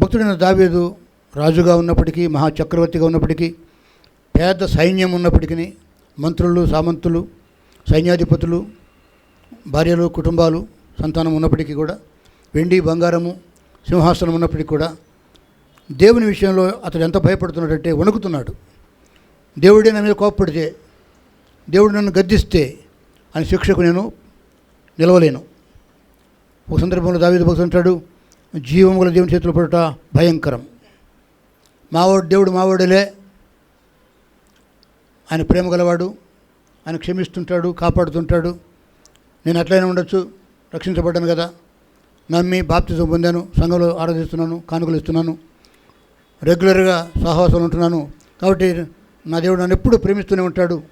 భక్తుడైన దావేదు రాజుగా ఉన్నప్పటికీ మహాచక్రవర్తిగా ఉన్నప్పటికీ పేద సైన్యం ఉన్నప్పటికీ మంత్రులు సామంతులు సైన్యాధిపతులు భార్యలు కుటుంబాలు సంతానం ఉన్నప్పటికీ కూడా వెండి బంగారము సింహాసనం ఉన్నప్పటికీ కూడా దేవుని విషయంలో అతడు ఎంత భయపడుతున్నాడంటే వణుకుతున్నాడు. దేవుడే నా మీద కోప్పడితే దేవుడు నన్ను గద్దిస్తే అని శిక్షకు నేను నిలవలేను. ఒక సందర్భంలో దావేది భక్తుడు అంటాడు జీవము గల దేవుని చేతులు పడుట భయంకరం. మావోడు దేవుడు మావోడులే. ఆయన ప్రేమ గలవాడు. ఆయన క్షమిస్తుంటాడు కాపాడుతుంటాడు. నేను అట్లయినా ఉండొచ్చు రక్షించబడ్డాను కదా. నమ్మి బాప్తిజం పొందాను సంఘంలో ఆరాధిస్తున్నాను కానుకలు ఇస్తున్నాను. రెగ్యులర్గా సహవాసం ఉంటున్నాను. కాబట్టి నా దేవుడు నన్ను ఎప్పుడూ ప్రేమిస్తూనే ఉంటాడు.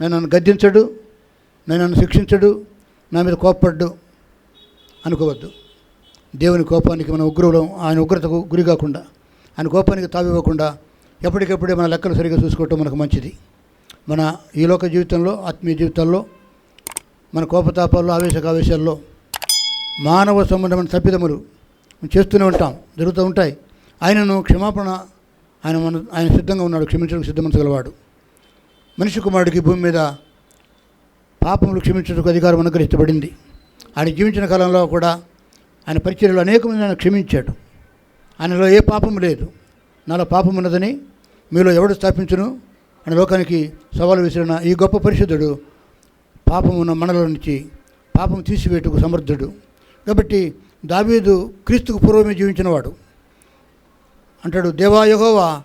నేను నన్ను గద్దించడు నేను నన్ను శిక్షించడు నా మీద కోప్పడ్డు అనుకోవద్దు. దేవుని కోపానికి మన ఉగ్రవం ఆయన ఉగ్రతకు గురి కాకుండా ఆయన కోపానికి తావివ్వకుండా ఎప్పటికప్పుడే మన లెక్కలు సరిగా చూసుకోవటం మనకు మంచిది. మన ఈ లోక జీవితంలో ఆత్మీయ జీవితాల్లో మన కోపతాపాల్లో ఆవేశకావేశాల్లో మానవ సంబంధమైన తప్పిదములు చేస్తూనే ఉంటాం జరుగుతూ ఉంటాయి. ఆయనను క్షమాపణ ఆయన మన ఆయన సిద్ధంగా ఉన్నాడు క్షమించడానికి సిద్ధమంచగలవాడు మనిషి కుమారుడికి భూమి మీద పాపములు క్షమించడానికి అధికారం అనుగ్రహించబడింది. ఆయన జీవించిన కాలంలో కూడా ఆయన పరిచర్యలో అనేక మంది ఆయన క్షమించాడు. ఆయనలో ఏ పాపం లేదు. నాలో పాపం ఉన్నదని మీలో ఎవడు స్థాపించును? అని లోకానికి సవాలు విసిరిన ఈ గొప్ప పరిశుద్ధుడు పాపం ఉన్న మనలో నుంచి పాపం తీసివేటుకు సమర్థుడు. కాబట్టి దావీదు క్రీస్తుకు పూర్వమే జీవించినవాడు. అంటాడు దేవా యహోవా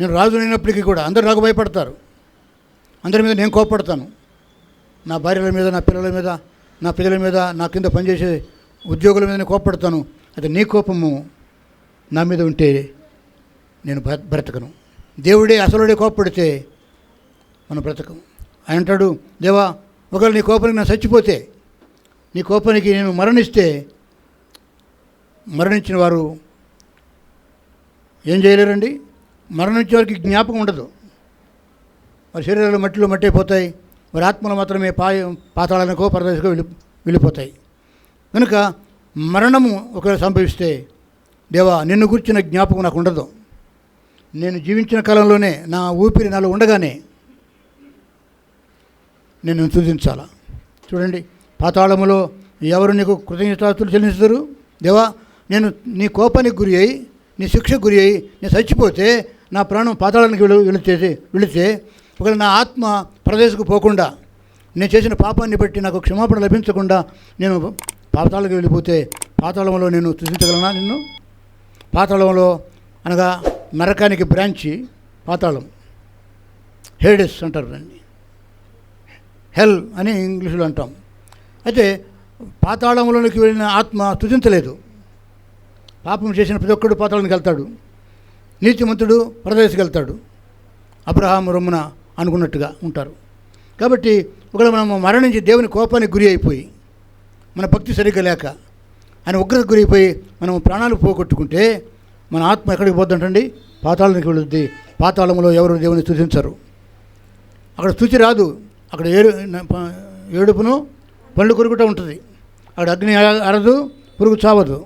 నేను రాజునైనప్పటికీ కూడా అందరు నాకు భయపడతారు. అందరి మీద నేను కోపడతాను నా భార్యల మీద నా పిల్లల మీద నా పిల్లల మీద నా కింద పనిచేసే ఉద్యోగుల మీద కోపడతాను అయితే నీ కోపము నా మీద ఉంటే నేను బ్రతకను. దేవుడే అసలుడే కోపడితే మనం బ్రతకం ఆయన అంటాడు దేవా ఒకవేళ నీ కోపానికి నేను చచ్చిపోతే నీ కోపానికి నేను మరణిస్తే మరణించిన వారు ఏం చేయలేరండి? మరణించే వారికి జ్ఞాపకం ఉండదు. వారి శరీరాలు మట్టిలో మట్టి అయిపోతాయి వారి ఆత్మలు మాత్రమే పా పాతాళానికో పరదేశకో వెళ్ళి వెళ్ళిపోతాయి. కనుక మరణము ఒకవేళ సంభవిస్తే దేవా నిన్ను గురించిన జ్ఞాపకం నాకు ఉండదు నేను జీవించిన కాలంలోనే నా ఊపిరి నాలో ఉండగానే నేను సూచించాలా చూడండి పాతాళములో ఎవరు నీకు కృతజ్ఞతాస్తులు చెల్లిస్తారు దేవా నేను నీ కోపానికి గురి అయి నీ శిక్షకు గురి అయి నేను చచ్చిపోతే నా ప్రాణం పాతాళానికి వెళు వెళితే వెళితే ఒకవేళ నా ఆత్మ ప్రదేశకు పోకుండా నేను చేసిన పాపాన్ని బట్టి నాకు క్షమాపణ లభించకుండా నేను పాతాళానికి వెళ్ళిపోతే పాతాళంలో నేను తుదించగలనా నిన్ను? పాతాళంలో అనగా నరకానికి బ్రాంచి పాతాళం. హేడెస్ అంటారు దాన్ని. హెల్ అని ఇంగ్లీషులో అంటాం. అయితే పాతాళంలోనికి వెళ్ళిన ఆత్మ తుజించలేదు పాపం చేసిన ప్రతి ఒక్కడు పాతాళానికి వెళ్తాడు. నీతిమంతుడు పరదేశకి వెళ్తాడు. అబ్రహాం రొమ్మున అనుకున్నట్టుగా ఉంటారు. కాబట్టి ఒకవేళ మనం మరణించి దేవుని కోపానికి గురి అయిపోయి మన భక్తి సరిగ్గా లేక ఆయన ఉగ్రత గురైపోయి మనం ప్రాణాలు పోగొట్టుకుంటే మన ఆత్మ ఎక్కడికి పోద్దంటండి పాతాళానికి వెళుద్ది. పాతాళంలో ఎవరు దేవుని స్తుతించరు అక్కడ స్థుతి రాదు. అక్కడ ఏడు ఏడుపును పళ్ళు కొరుకుట ఉంటుంది. అక్కడ అగ్ని అరదు పురుగు చావదు.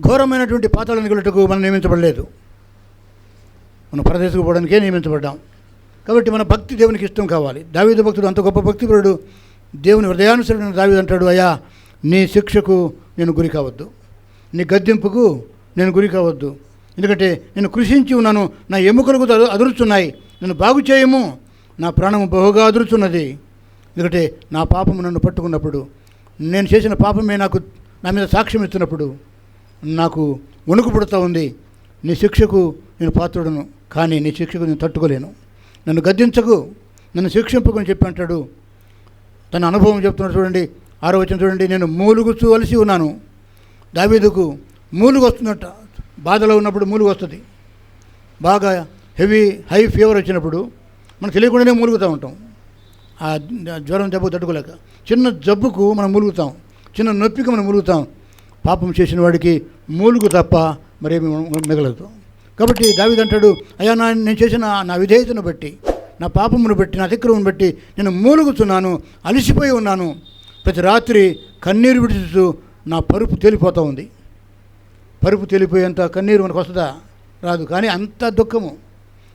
ఘోరమైనటువంటి పాతాళానికి వెళ్ళటకు మనం నియమించబడలేదు. మనం పరదేశకు పోవడానికే నియమించబడ్డాం. కాబట్టి మన భక్తి దేవునికి ఇష్టం కావాలి. దావీదు భక్తుడు అంత గొప్ప భక్తిపరుడు. దేవుని హృదయానుసరణ దావి అంటాడు అయ్యా నీ శిక్షకు నేను గురి కావద్దు. నీ గద్దెంపుకు నేను గురి కావద్దు. ఎందుకంటే నేను కృషించి ఉన్నాను నా ఎముకలకు అదురుచున్నాయి. నన్ను బాగు చేయము. నా ప్రాణము బహుగా అదురుచున్నది. ఎందుకంటే నా పాపము నన్ను పట్టుకున్నప్పుడు నేను చేసిన పాపమే నాకు నా మీద సాక్ష్యం ఇస్తున్నప్పుడు నాకు వణుకు పుడుతూ ఉంది. నీ శిక్షకు నేను పాత్రుడను కానీ నీ శిక్షకు నేను తట్టుకోలేను. నన్ను గద్దించకు నన్ను శిక్షింపకని చెప్పి అంటాడు తన అనుభవం చెప్తున్నాడు చూడండి ఆరో వచ్చిన చూడండి నేను మూలుగుచూ అలసి ఉన్నాను. దావీదుకు మూలుగు వస్తుందట బాధలో ఉన్నప్పుడు మూలుగు వస్తుంది బాగా హెవీ హై ఫీవర్ వచ్చినప్పుడు మనం తెలియకుండానే మూలుగుతూ ఉంటాం. ఆ జ్వరం జబ్బు తట్టుకోలేక. చిన్న జబ్బుకు మనం మూలుగుతాం. చిన్న నొప్పికి మనం మూలుగుతాం. పాపం చేసిన వాడికి మూలుగు తప్ప మరేమి మిగలదు. కాబట్టి దావిదంటాడు అయ్యా నా నేను చేసిన నా విధేయతను బట్టి నా పాపమును బట్టి నా అతిక్రమను బట్టి నేను మూలుగుతున్నాను అలసిపోయి ఉన్నాను. ప్రతి రాత్రి కన్నీరు విడుచుతూ నా పరుపు తేలిపోతూ ఉంది. పరుపు తెలిపోయేంత కన్నీరు మనకు వస్తుందా? రాదు. కానీ అంత దుఃఖము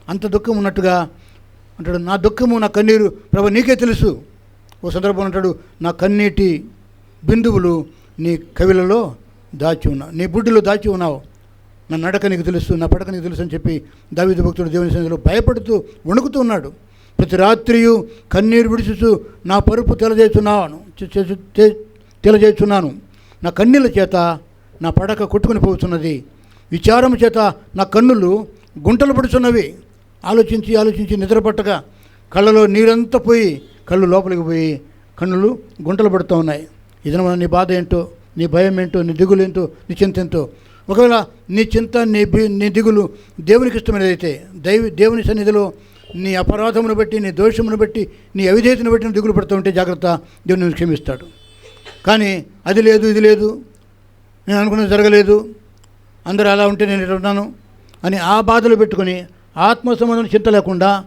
అంత దుఃఖం ఉన్నట్టుగా అంటాడు నా దుఃఖము నా కన్నీరు ప్రభు నీకే తెలుసు. ఓ సందర్భం అంటాడు నా కన్నీటి బిందువులు నీ కవిలలో దాచి ఉన్నావు నీ బుడ్డిలో దాచి ఉన్నావు. నా నడక నీకు తెలుసు నా పడక నీకు తెలుసు అని చెప్పి దావిద భక్తుడు దేవుని సన్నిధిలో భయపడుతూ వణుకుతూ ఉన్నాడు. ప్రతి రాత్రియు కన్నీరు విడుచుచు నా పరుపు తెలజేస్తున్నాను తెలజేస్తున్నాను నా కన్నీళ్ళ చేత నా పడక కొట్టుకుని పోతున్నది. విచారం చేత నా కన్నులు గుంటలు పడుచున్నవి. ఆలోచించి ఆలోచించి నిద్రపట్టక కళ్ళలో నీరంతా పోయి కళ్ళు లోపలికి పోయి కన్నులు గుంటలు పడుతూ ఉన్నాయి. ఇదన నీ బాధ ఏంటో నీ భయం ఏంటో నీ దిగులు ఏంటో నీ చింత ఏంటో ఒకవేళ నీ చింత నీ బి నీ దిగులు దేవునికి ఇష్టమైనదైతే దైవ దేవుని సన్నిధిలో నీ అపరాధమును బట్టి నీ దోషమును బట్టి నీ అవిధేతను బట్టి దిగులు పడుతూ ఉంటే జాగ్రత్త దేవుని క్షమిస్తాడు. కానీ అది లేదు ఇది లేదు నేను అనుకున్నది జరగలేదు అందరూ అలా ఉంటే నేను ఇట్లా ఉన్నాను అని ఆ బాధలు పెట్టుకొని ఆత్మ సంబంధం చింత లేకుండా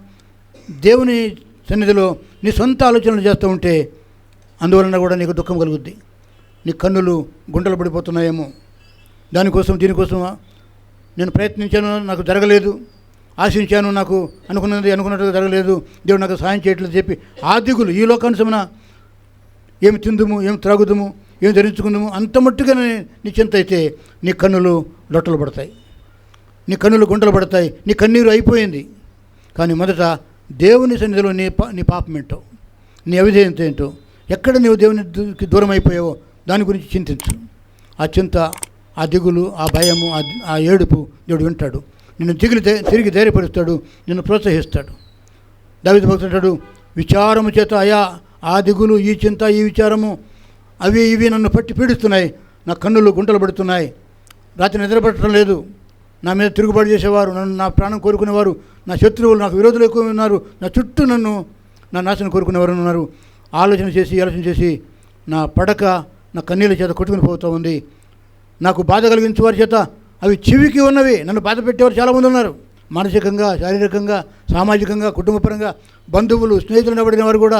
దేవుని సన్నిధిలో నీ సొంత ఆలోచనలు చేస్తూ ఉంటే అందువలన కూడా నీకు దుఃఖం కలుగుద్ది. నీ కన్నులు గుంటలు పడిపోతున్నాయేమో. దానికోసం దీనికోసం నేను ప్రయత్నించాను నాకు జరగలేదు. ఆశించాను నాకు అనుకున్నది అనుకున్నట్టుగా జరగలేదు. దేవుడు నాకు సహాయం చేయట్లేదు చెప్పి ఆ దిగులు ఈ లోకానుసమన ఏమి తిందుము ఏమి త్రాగుదుము ఏమి ధరించుకుందాము అంత మట్టుగా నీ చింత అయితే నీ కన్నులు లొట్టలు పడతాయి. నీ కన్నులు గుంటలు పడతాయి. నీ కన్నీరు అయిపోయింది. కానీ మొదట దేవుని సన్నిధిలో నీ పా నీ పాపం ఏంటో నీ అవిధేయత ఏంటో ఎక్కడ నీవు దేవునికి దూరం అయిపోయావో దాని గురించి చింతించు. ఆ చింత ఆ దిగులు ఆ భయము ఆ ఆ ఏడుపు దేవుడు వింటాడు. నిన్ను దిగులు తిరిగి ధైర్యపరుస్తాడు నిన్ను ప్రోత్సహిస్తాడు. దావిత భక్తుడు విచారము చేత అయా ఆ దిగులు ఈ చింత ఈ విచారము అవి ఇవి నన్ను పట్టి పీడిస్తున్నాయి. నా కన్నులు గుంటలు పడుతున్నాయి. రాత్రి నిద్రపట్టడం లేదు. నా మీద తిరుగుబాటు చేసేవారు నన్ను నా ప్రాణం కోరుకునేవారు నా శత్రువులు నాకు విరోధులు ఎక్కువ ఉన్నారు. నా చుట్టూ నన్ను నా నాశనం కోరుకునేవారు ఉన్నారు. ఆలోచన చేసి ఆలోచన చేసి నా పడక నా కన్నీళ్ళ చేత కొట్టుకుని పోతూ ఉంది. నాకు బాధ కలిగించే వారి చేత అవి చెవికి ఉన్నవి. నన్ను బాధ పెట్టేవారు చాలామంది ఉన్నారు. మానసికంగా శారీరకంగా సామాజికంగా కుటుంబపరంగా బంధువులు స్నేహితులు నిలబడిన వారు కూడా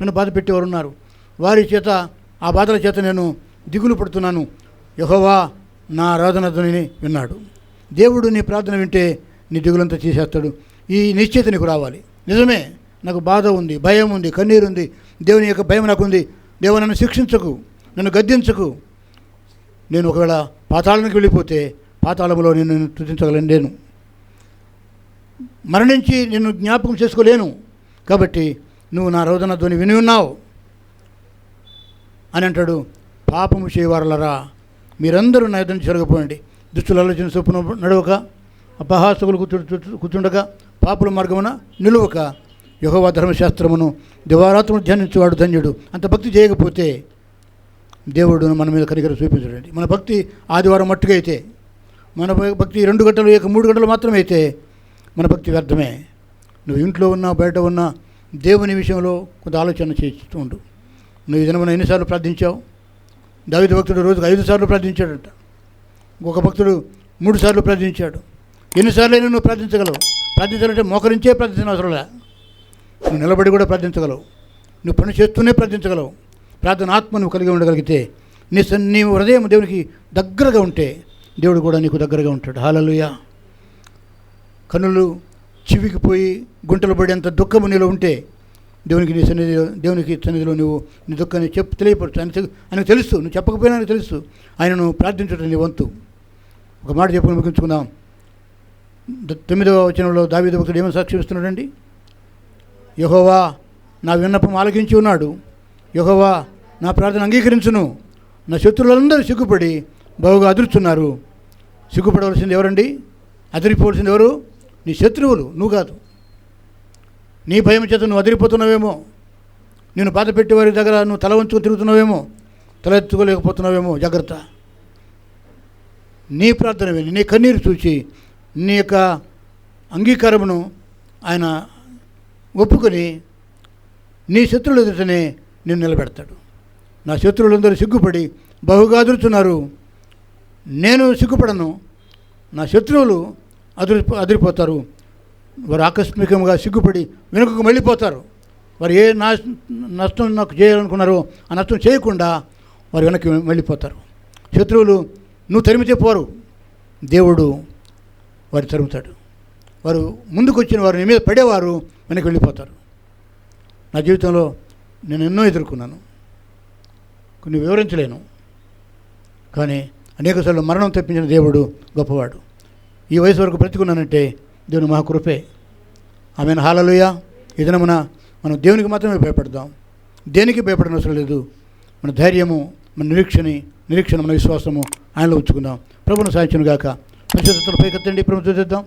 నన్ను బాధ పెట్టేవారు ఉన్నారు. వారి చేత ఆ బాధల చేత నేను దిగులు పడుతున్నాను. యహోవా నా ఆరాధన ధ్వనిని విన్నాడు. దేవుడు నీ ప్రార్థన వింటే నీ దిగులంతా తీసేస్తాడు. ఈ నిశ్చయిత నీకు రావాలి. నిజమే నాకు బాధ ఉంది భయం ఉంది కన్నీరు ఉంది. దేవుని యొక్క భయం నాకుంది. దేవుడు నన్ను శిక్షించకు నన్ను గద్దించకు. నేను ఒకవేళ పాతాళానికి వెళ్ళిపోతే పాతాళంలో నేను నిన్ను తుదించగలను నేను మరణించి నిన్ను జ్ఞాపకం చేసుకోలేను. కాబట్టి నువ్వు నా రోదన ధ్వని విని ఉన్నావు. అని అంటాడు పాపము చేయవారలరా. మీరందరూ నా ఎదురు జరగపోయండి దుష్టుల ఆలోచన చొప్పున నడవక అపహాసకులు కూర్చు కూర్చుండగా పాపుల మార్గమున నిలువక యహోవా ధర్మశాస్త్రమును దివారాత్మను ధ్యానించేవాడు ధన్యుడు. అంత భక్తి చేయకపోతే దేవుడు మన మీద కనికర చూపించడండి. మన భక్తి ఆదివారం మట్టుగా అయితే మన భక్తి రెండు గంటలు ఇక మూడు గంటలు మాత్రమే అయితే మన భక్తి వ్యర్థమే. నువ్వు ఇంట్లో ఉన్నా బయట ఉన్నా దేవుని విషయంలో కొంత ఆలోచన చేస్తూ ఉండు. నువ్వు ఈ దినమున ఎన్నిసార్లు ప్రార్థించావు? దావిద భక్తుడు రోజుకు ఐదు సార్లు ప్రార్థించాడంట. ఒక భక్తుడు మూడు సార్లు ప్రార్థించాడు. ఎన్నిసార్లైనా నువ్వు ప్రార్థించగలవు. ప్రార్థించాలంటే మోకరించే ప్రార్థించిన అవసరం లే. నువ్వు నిలబడి కూడా ప్రార్థించగలవు. నువ్వు పని చేస్తూనే ప్రార్థించగలవు. ప్రార్థన ఆత్మను కలిగి ఉండగలిగితే నీ సన్- నీ హృదయం దేవునికి దగ్గరగా ఉంటే దేవుడు కూడా నీకు దగ్గరగా ఉంటాడు. హాలలుయ కన్నులు చివికి పోయి గుంటలు పడేంత దుఃఖము నీలో ఉంటే దేవునికి నీ సన్నిధిలో దేవునికి సన్నిధిలో నువ్వు నీ దుఃఖాన్ని చెప్పు తెలియపరచు. ఆయన ఆయనకు తెలుసు. నువ్వు చెప్పకపోయినా తెలుసు. ఆయనను ప్రార్థించడం నీ వంతు. ఒక మాట చెప్పుకుని ముగించుకుందాం. తొమ్మిదవ వచనంలో దావీద భక్తుడు ఏమని సాక్షిస్తున్నాడండి యహోవా నా విన్నపం ఆలకించి ఉన్నాడు. యహోవా నా ప్రార్థన అంగీకరించును. నా శత్రువులందరూ సిగ్గుపడి బహుగా అదురుచున్నారు సిగ్గుపడవలసింది ఎవరండి? అదిరిపోవలసింది ఎవరు? నీ శత్రువులు నువ్వు కాదు. నీ భయం చేత నువ్వు అదిరిపోతున్నావేమో. నేను బాధ పెట్టేవారి దగ్గర నువ్వు తల వంచుకు తిరుగుతున్నావేమో. తల ఎత్తుకోలేకపోతున్నావేమో. జాగ్రత్త. నీ ప్రార్థన విని నీ కన్నీరు చూచి నీ యొక్క అంగీకారమును ఆయన ఒప్పుకొని నీ శత్రువుల ఎదుటనే నేను నిలబెడతాడు. నా శత్రువులందరూ సిగ్గుపడి బహుగా అదురుతున్నారు నేను సిగ్గుపడను. నా శత్రువులు అదిరి అదిరిపోతారు. వారు ఆకస్మికంగా సిగ్గుపడి వెనుకకు వెళ్ళిపోతారు వారు ఏ నా నష్టం నాకు చేయాలనుకున్నారో ఆ నష్టం చేయకుండా వారు వెనక్కి వెళ్ళిపోతారు శత్రువులు నువ్వు తరిమితే పోరు. దేవుడు వారు తరుముతాడు. వారు ముందుకు వచ్చిన వారు నీ మీద పడేవారు వెనక్కి వెళ్ళిపోతారు. నా జీవితంలో నేను ఎన్నో ఎదుర్కొన్నాను. కొన్ని వివరించలేను. కానీ అనేకసార్లు మరణం తెప్పించిన దేవుడు గొప్పవాడు. ఈ వయసు వరకు బ్రతుకున్నానంటే దేవుని మహాకృపే. ఆమెను. హాలలుయ. ఈ దినమున మనం దేవునికి మాత్రమే భయపడదాం. దేనికి భయపడనవసరం అవసరం లేదు. మన ధైర్యము మన నిరీక్షని నిరీక్షణ మన విశ్వాసము ఆయనలో ఉంచుకుందాం. ప్రభును సాధించను గాక. పరిశుద్ధతలు పైకెత్తండి ప్రభుత్వం చేద్దాం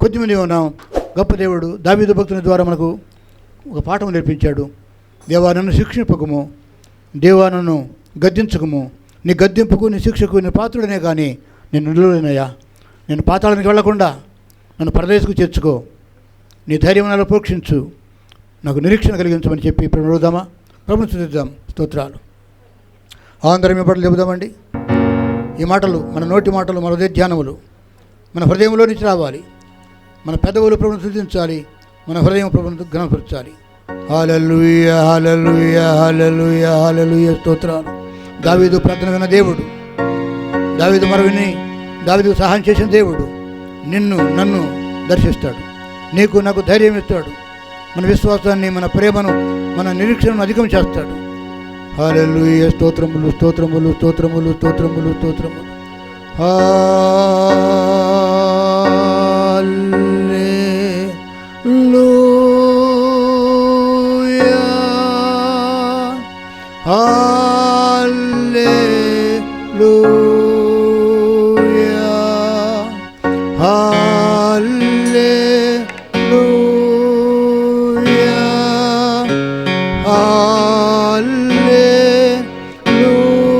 కొద్దిమంది ఉన్నాం. గొప్ప దేవుడు. దావీదు భక్తుని ద్వారా మనకు ఒక పాఠం నేర్పించాడు. దేవా నన్ను శిక్షింపకము. దేవా గద్దించకము. నీ గద్దింపుకు నీ శిక్షకు నీ పాత్రుడనే కానీ నేను నిలువలేనయ్యా. నేను పాతాళానికి వెళ్ళకుండా నన్ను పరదేశకు చేర్చుకో. నీ ధైర్యం నాలో పోక్షించు నాకు నిరీక్షణ కలిగించమని చెప్పి ఇప్పుడు అడుగుదామా? ప్రభుత్వం స్థుతిద్దాం. స్తోత్రాలు. ఆంధ్రం ఇప్పటి చెబుదామండి ఈ మాటలు మన నోటి మాటలు మన హృదయ ధ్యానములు మన హృదయంలో నుంచి రావాలి. మన పెదవులు ప్రభుత్వం స్థుతించాలి. మన హృదయం ప్రభుత్వం ఘనపరచాలి. హాలలుయ హాలలుయ హాలలుయ హాలలుయ స్తోత్రాలు. దావీదు ప్రార్థన విన్న దేవుడు దావీదు మరవిని దావీదు సహాయం చేసిన దేవుడు నిన్ను నన్ను దర్శిస్తాడు. నీకు నాకు ధైర్యం ఇస్తాడు. మన విశ్వాసాన్ని మన ప్రేమను మన నిరీక్షణను అధికం చేస్తాడు. హాలూయ స్తోత్రములు స్తోత్రములు స్తోత్రములు స్తోత్రములు స్తోత్రములు. హా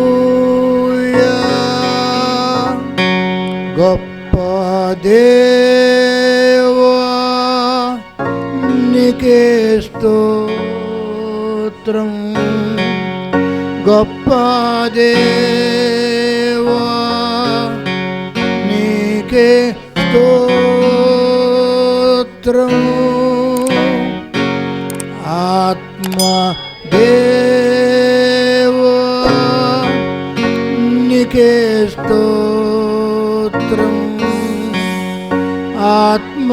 హల్లెలూయా గొప్ప దేవా నీకే స్తోత్రం గొప్ప దేవా నీకే స్తోత్రము ఆత్మ దేవా నీకే స్తోత్రం. ఆత్మ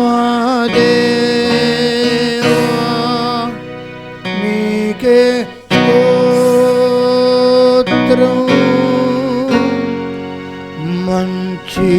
నీకే స్తోత్రం. మంచి